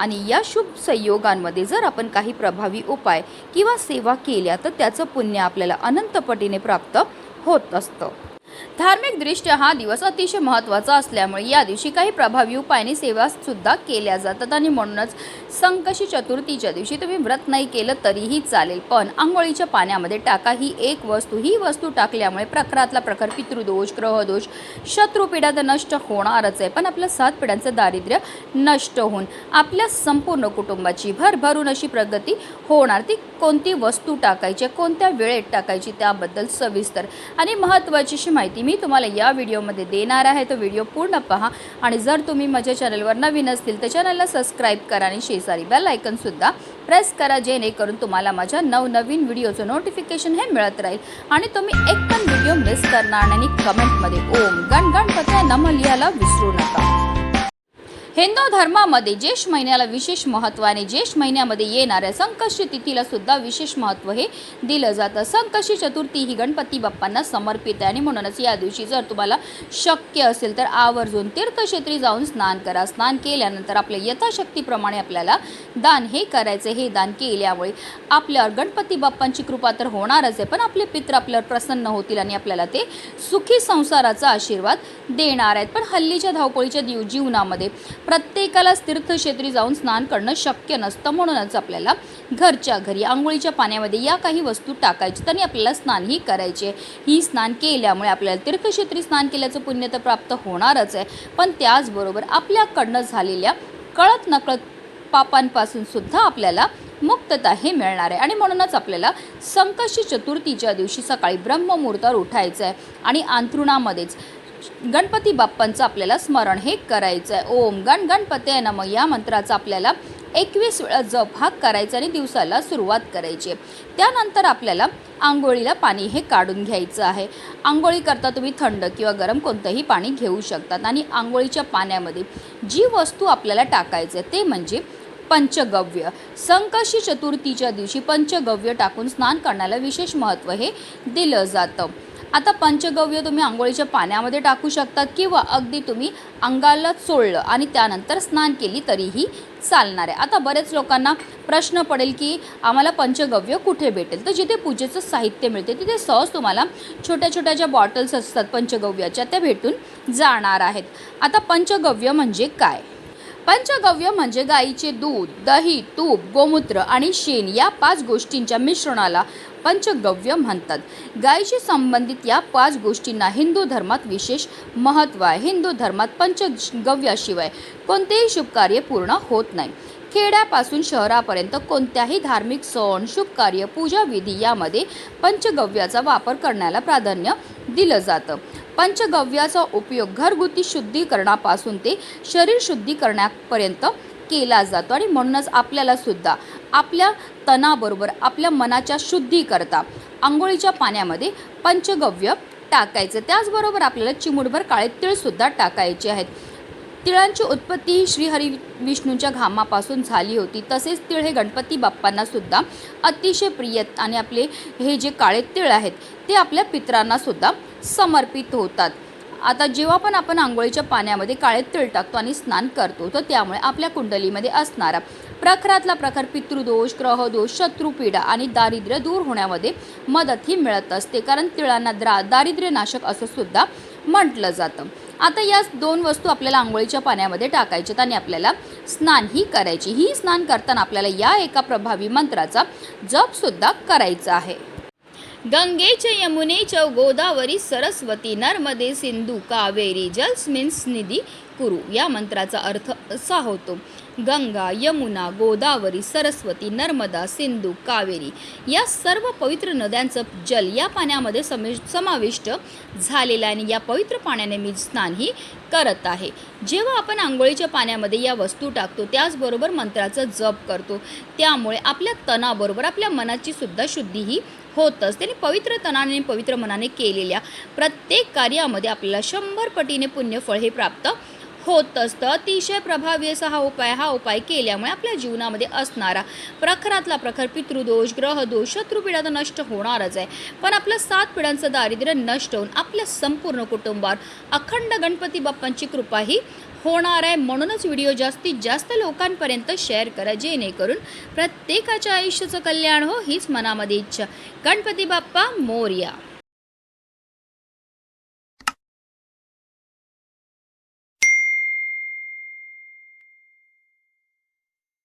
आणि या शुभ संयोगांमध्ये जर आपण काही प्रभावी उपाय किंवा सेवा केल्या तर त्याचं पुण्य आपल्याला अनंतपटीने प्राप्त होत असतं. धार्मिकदृष्ट्या हा दिवस अतिशय महत्त्वाचा असल्यामुळे या दिवशी काही प्रभावी उपायाने सेवा सुद्धा केल्या जातात. आणि म्हणूनच संकशी चतुर्थीच्या दिवशी तुम्ही व्रत नाही केलं तरीही चालेल. पण आंघोळीच्या पाण्यामध्ये टाका. ही एक वस्तू. ही वस्तू टाकल्यामुळे प्रखरातला प्रखर पितृदोष ग्रहदोष शत्रुपिढ्या तर नष्ट होणारच आहे. पण आपल्या सात पिढ्यांचं दारिद्र्य नष्ट होऊन आपल्या संपूर्ण कुटुंबाची भरभरून अशी प्रगती होणार. ती कोणती वस्तू टाकायची? कोणत्या वेळेत टाकायची? त्याबद्दल सविस्तर आणि महत्त्वाची अशी माहिती मी तुम्हाला या व्हिडिओमध्ये देणार आहे. तो व्हिडिओ पूर्ण पहा. आणि जर तुम्ही माझ्या चॅनलवर नवीन असतील तर चॅनलला सबस्क्राईब करा आणि शेजारी बेल आयकनसुद्धा प्रेस करा जेणेकरून तुम्हाला माझ्या नवनवीन व्हिडिओचं नोटिफिकेशन हे मिळत राहील. आणि तुम्ही एक पण व्हिडिओ मिस करणार नाही. आणि कमेंटमध्ये ओम गण गणपत्या नम लिहायला विसरू नका. हिंदू धर्मामध्ये ज्येष्ठ महिन्याला विशेष महत्त्व आणि ज्येष्ठ महिन्यामध्ये येणाऱ्या संकष्टी तिथीला सुद्धा विशेष महत्त्व हे दिलं जातं. संकष्टी चतुर्थी ही गणपती बाप्पांना समर्पित आहे आणि म्हणूनच या दिवशी जर तुम्हाला शक्य असेल तर आवर्जून तीर्थक्षेत्री जाऊन स्नान करा. स्नान केल्यानंतर आपल्या यथाशक्तीप्रमाणे आपल्याला दान हे करायचं हे दान केल्यामुळे आपल्यावर गणपती बाप्पांची कृपा तर होणारच आहे पण आपले पित्र आपल्यावर प्रसन्न होतील आणि आपल्याला ते सुखी संसाराचा आशीर्वाद देणार आहेत. पण हल्लीच्या धावपळीच्या दिव जीवनामध्ये प्रत्येकालाच तीर्थक्षेत्री जाऊन स्नान करणं शक्य नसतं म्हणूनच आपल्याला घरच्या घरी आंघोळीच्या पाण्यामध्ये या काही वस्तू टाकायच्या आणि आपल्याला स्नानही करायचे ही स्नान केल्यामुळे आपल्याला तीर्थक्षेत्री स्नान केल्याचं पुण्य तर प्राप्त होणारच आहे. पण त्याचबरोबर आपल्याकडनं झालेल्या कळत नकळत पापांपासून सुद्धा आपल्याला मुक्तता हे मिळणार आहे. आणि म्हणूनच आपल्याला संकष्टी चतुर्थीच्या दिवशी सकाळी ब्रह्ममुहूर्तावर उठायचं आहे. आणि अंथरुणामध्येच गणपती बाप्पांचं आपल्याला स्मरण हे करायचं आहे ओम गण गणपते नम या मंत्राचा आपल्याला एकवीस वेळा जप हा करायचा आणि दिवसाला सुरुवात करायची आहे. त्यानंतर आपल्याला आंघोळीला पाणी हे काढून घ्यायचं आहे. आंघोळी करता तुम्ही थंड किंवा गरम कोणतंही पाणी घेऊ शकतात आणि आंघोळीच्या पाण्यामध्ये जी वस्तू आपल्याला टाकायचं आहे ते म्हणजे पंचगव्य. संकष्टी चतुर्थीच्या दिवशी पंचगव्य टाकून स्नान करण्याला विशेष महत्त्व हे दिलं जातं. आता पंचगव्य तुम्ही आंघोळीच्या पाण्यामध्ये टाकू शकतात किंवा अगदी तुम्ही अंगाला चोळलं आणि त्यानंतर स्नान केली तरीही चालणार आहे. आता बरेच लोकांना प्रश्न पडेल की आम्हाला पंचगव्य कुठे भेटेल? तर जिथे पूजेचं साहित्य मिळते तिथे सहज तुम्हाला छोट्या छोट्या ज्या बॉटल्स असतात पंचगव्याच्या त्या भेटून जाणार आहेत. आता पंचगव्य म्हणजे काय? पंचगव्य म्हणजे गाईचे दूध दही तूप गोमूत्र आणि शेण या पाच गोष्टींच्या मिश्रणाला पंचगव्य म्हणतात. गायीशी संबंधित या पाच गोष्टींना हिंदू धर्मात विशेष महत्त्व आहे. हिंदू धर्मात पंचगव्याशिवाय कोणतेही शुभकार्य पूर्ण होत नाही. खेड्यापासून शहरापर्यंत कोणत्याही धार्मिक सण शुभकार्य पूजाविधी यामध्ये पंचगव्याचा वापर करण्याला प्राधान्य दिलं जातं. पंचगव्याचा उपयोग घरगुती शुद्धीकरणापासून ते शरीर शुद्धीकरणापर्यंत केला जातो आणि म्हणूनच आपल्याला सुद्धा आपल्या तणाबरोबर आपल्या मनाच्या शुद्धीकरता आंघोळीच्या पाण्यामध्ये पंचगव्य टाकायचं. त्याचबरोबर आपल्याला चिमूटभर काळे तिळसुद्धा टाकायचे आहेत. तिळांची उत्पत्ती ही श्रीहरी विष्णूंच्या घामापासून झाली होती. तसेच तिळ हे गणपती बाप्पांनासुद्धा अतिशय प्रिय आणि आपले हे जे काळे तिळ आहेत ते आपल्या पित्रांनासुद्धा समर्पित होतात. आता जेव्हा पण आपण आंघोळीच्या पाण्यामध्ये काळे तिळ टाकतो आणि स्नान करतो तर त्यामुळे आपल्या कुंडलीमध्ये असणारा प्रखरातला प्रखर पितृदोष ग्रहदोष शत्रुपीडा आणि दारिद्र्य दूर होण्यामध्ये मदत ही मिळत असते. कारण तिळांना द्रा दारिद्र्यनाशक असं सुद्धा म्हटलं जातं. आता या दोन वस्तू आपल्याला आंघोळीच्या पाण्यामध्ये टाकायच्यात आणि आपल्याला स्नानही करायची. ही स्नान करताना आपल्याला या एका प्रभावी मंत्राचा जपसुद्धा करायचा आहे. गंगेच यमुनेच गोदावरी सरस्वती नर्मदे सिंधू कावेरी जलस्मिन्स निधी कुरु या मंत्राचा अर्थ असा होतो. गंगा यमुना गोदावरी सरस्वती नर्मदा सिंधू कावेरी या सर्व पवित्र नद्यांचं जल या पाण्यामध्ये समे समाविष्ट झालेलं आहे आणि या पवित्र पाण्याने मी स्नानही करत आहे. जेव्हा आपण आंघोळीच्या पाण्यामध्ये या वस्तू टाकतो त्याचबरोबर मंत्राचं जप करतो त्यामुळे आपल्या तणाबरोबर आपल्या मनाची सुद्धा शुद्धीही ही त्याने पवित्र तनाने पवित्र मनाने केलेल्या प्रत्येक कार्यामध्ये आपल्याला शंभर पटीने पुण्यफळ हे प्राप्त होत असतं अतिशय प्रभावी असा हा उपाय हा उपाय केल्यामुळे आपल्या जीवनामध्ये असणारा प्रखरातला प्रखर पितृदोष ग्रहदोष शत्रुपिढा तर नष्ट होणारच आहे. पण आपलं सात पिढ्यांचं दारिद्र्य नष्ट होऊन आपल्या संपूर्ण कुटुंबावर अखंड गणपती बाप्पांची कृपाही होणार आहे म्हणूनच व्हिडिओ जास्तीत जास्त लोकांपर्यंत शेअर करा जेणेकरून प्रत्येकाच्या आयुष्याचं कल्याण हो हीच मनामध्ये इच्छा. गणपती बाप्पा मोर्या.